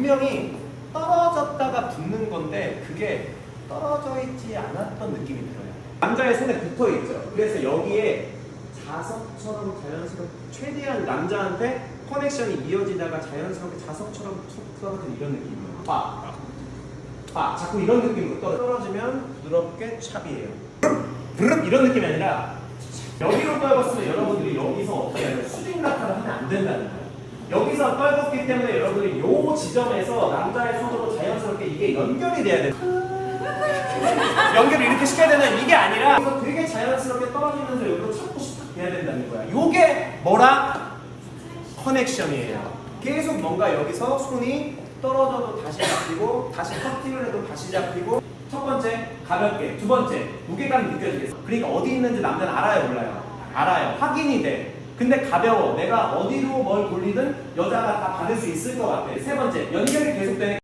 분명히 떨어졌다가 붙는 건데 그게 떨어져 있지 않았던 느낌이 들어요. 남자의 손에 붙어 있죠. 그래서 여기에 자석처럼 자연스럽게 최대한 남자한테 커넥션이 이어지다가 자연스럽게 자석처럼 툭 떨어지는 이런 느낌이에요. 아, 아, 자꾸 이런 느낌으로 떨어- 떨어지면 부드럽게 찹이에요. 브릅 이런 느낌이 아니라 여기로 떨궜으면 여러분들이 여기서 어떻게 수직 낙하를 하면 안 된다는 거예요. 여기서 떨궜기 때문에 여러분들이 요 지점에서 남자의 손으로 자연스럽게 이게 연결이 돼야 돼요. 연결을 이렇게 시켜야 되는 이게 아니라 이거 되게 자연스럽게 떨어지면서 여기로 자꾸 시작 돼야 된다는 거야. 요게 뭐라? 커넥션이에요. 계속 뭔가 여기서 손이 떨어져도 다시 잡히고 다시 커팅을 해도 다시 잡히고 첫 번째 가볍게 두 번째 무게감이 느껴지겠어. 그러니까 어디 있는지 남자는 알아요 몰라요? 알아요. 확인이 돼. 근데 가벼워. 내가 어디로 뭘 돌리든 여자가 다 받을 수 있을 것 같아. 세 번째 연결이